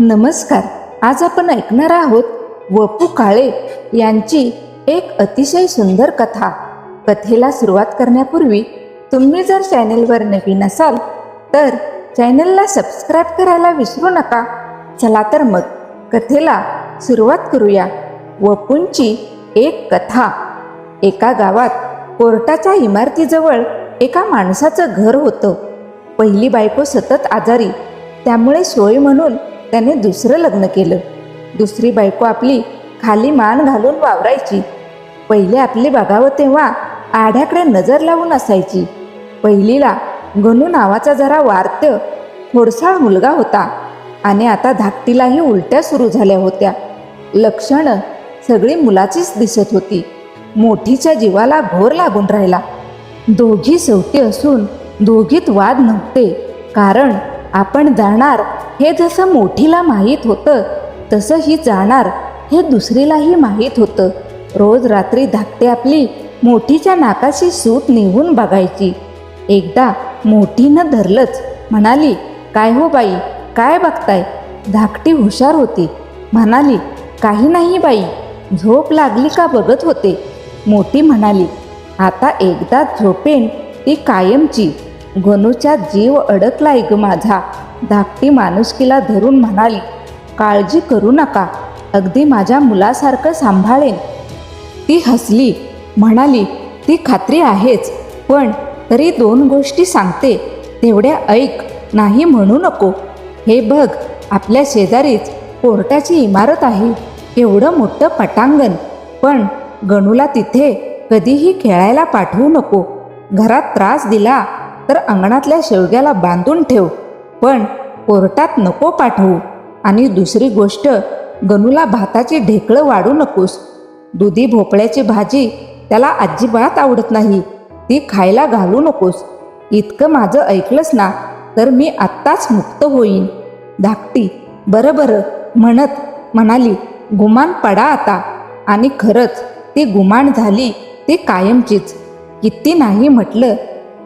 नमस्कार आज आपण ऐकणार आहोत वपू काळे यांची एक अतिशय सुंदर कथा. कथेला सुरुवात करण्यापूर्वी तुम्ही जर चॅनेलवर नवीन असाल तर चॅनेलला सबस्क्राईब करायला विसरू नका. चला तर मग कथेला सुरुवात करूया. वपूंची एक कथा. एका गावात कोर्टाच्या इमारतीजवळ एका माणसाचं घर होतं. पहिली बायको सतत आजारी त्यामुळे सोय म्हणून त्याने दुसरं लग्न केलं. दुसरी बायको आपली खाली मान घालून वावरायची. पहिले आपली बघावं तेव्हा आढ्याकडे नजर लावून असायची. पहिलीला गणू नावाचा जरा वार्त्य थोडसाळ मुलगा होता आणि आता धाकटीलाही उलट्या सुरू झाल्या होत्या. लक्षणं सगळी मुलाचीच दिसत होती. मोठीच्या जीवाला घोर लागून राहिला. दोघी सवती असून दोघीत वाद नव्हते. कारण आपण जाणार हे जसं मोठीला माहीत होतं तसं ही जाणार हे दुसरीलाही माहीत होतं. रोज रात्री धाकटे आपली मोठीच्या नाकाशी सूत निघून बघायची. एकदा मोठीनं धरलंच म्हणाली काय हो बाई काय बघताय? धाकटी हुशार होती. म्हणाली काही नाही बाई झोप लागली का बघत होते? मोठी म्हणाली आता एकदा झोपेन ती कायमची. गणूच्या जीव अडकलाय ग माझा. धाकटी माणुसकीला धरून म्हणाली काळजी करू नका. अगदी माझ्या मुलासारखं सांभाळेन. ती हसली म्हणाली ती खात्री आहेच पण तरी दोन गोष्टी सांगते. तेवढ्या ऐक नाही म्हणू नको. हे बघ आपल्या शेजारीच कोर्टाची इमारत आहे. एवढं मोठं पटांगण. पण गणूला तिथे कधीही खेळायला पाठवू नको. घरात त्रास दिला तर अंगणातल्या शेवग्याला बांधून ठेव. पण कोर्टात नको पाठवू. आणि दुसरी गोष्ट गणूला भाताची ढेकळं वाढू नकोस. दुधी भोपळ्याची भाजी त्याला अजिबात आवडत नाही. ती खायला घालू नकोस. इतकं माझं ऐकलंस ना तर मी आत्ताच मुक्त होईन. धाकटी बरं बरं म्हणत म्हणाली गुमान पडा आता. आणि खरंच ती गुमान झाली ती कायमचीच. किती नाही म्हटलं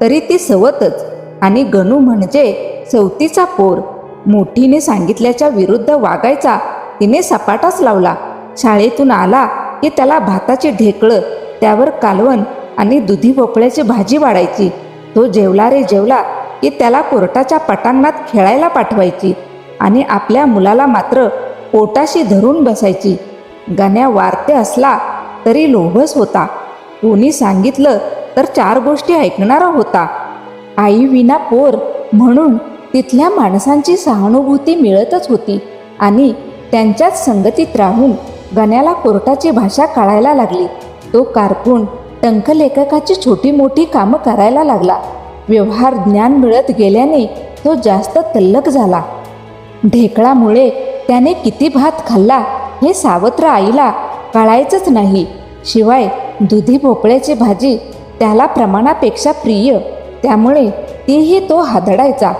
तरी ती सवतच. आणि गणू म्हणजे सवतीचा पोर. मोठीने सांगितल्याच्या विरुद्ध वागायचा तिने सपाटाच लावला. शाळेतून आला की त्याला भाताची ढेकळं त्यावर कालवण आणि दुधी भोपळ्याची भाजी वाढायची. तो जेवला रे जेवला की त्याला कोर्टाच्या पटांगणात खेळायला पाठवायची आणि आपल्या मुलाला मात्र पोटाशी धरून बसायची. गाण्या वारते असला तरी लोभस होता. कोणी सांगितलं तर चार गोष्टी ऐकणारा होता. आई विना पोर म्हणून तिथल्या माणसांची सहानुभूती मिळतच होती आणि त्यांच्याच संगतीत राहून गण्याला कोर्टाची भाषा कळायला लागली. तो कारकून टंकलेखकाची छोटी मोठी कामं करायला लागला. व्यवहार ज्ञान मिळत गेल्याने तो जास्त तल्लक झाला. ढेकळामुळे त्याने किती भात खाल्ला हे सावत्र आईला कळायचंच नाही. शिवाय दुधी भोपळ्याची भाजी त्याला प्रमाणापेक्षा प्रिय. त्यामुळे तीही तो हादडायचा.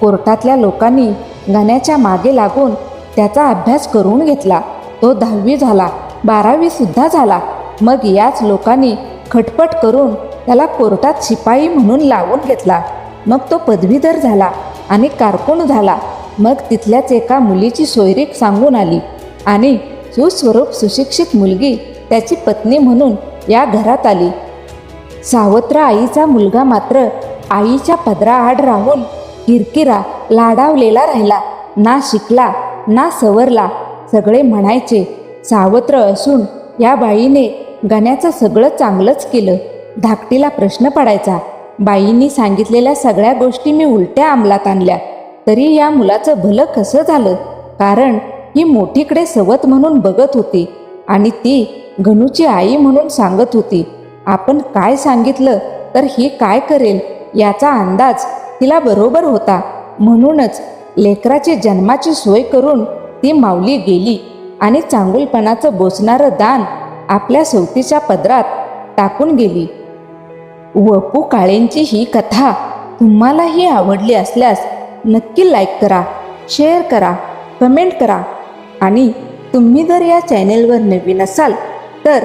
कोर्टातल्या लोकांनी गाण्याच्या मागे लागून त्याचा अभ्यास करून घेतला. तो दहावी झाला. बारावी सुद्धा झाला. मग याच लोकांनी खटपट करून त्याला कोर्टात शिपाई म्हणून लावून घेतला. मग तो पदवीधर झाला आणि कारकून झाला. मग तिथल्याच एका मुलीची सोयरीक सांगून आली आणि सुस्वरूप सुशिक्षित मुलगी त्याची पत्नी म्हणून या घरात आली. सावत्र आईचा मुलगा मात्र आईच्या पदराआड राहून किरकिरा लाडावलेला राहिला. ना शिकला ना सवरला. सगळे म्हणायचे सावत्र असून या बाईने गाण्याचं सगळं चांगलंच केलं. धाकटीला प्रश्न पडायचा. बाईंनी सांगितलेल्या सगळ्या गोष्टी मी उलट्या अंमलात आणल्या. तरी या मुलाचं भलं कसं झालं? कारण ही मोठीकडे सवत म्हणून बघत होती आणि ती गणूची आई म्हणून सांगत होती. आपण काय सांगितलं तर ही काय करेल याचा अंदाज तिला बरोबर होता. म्हणूनच लेकराची जन्माची सोय करून ती माऊली गेली आणि चांगुलपणाचं बोचणारं दान आपल्या सवतीच्या पदरात टाकून गेली. वपू काळेंची ही कथा तुम्हालाही आवडली असल्यास नक्की लाईक करा शेअर करा कमेंट करा. आणि तुम्ही जर या चॅनेलवर नवीन असाल तर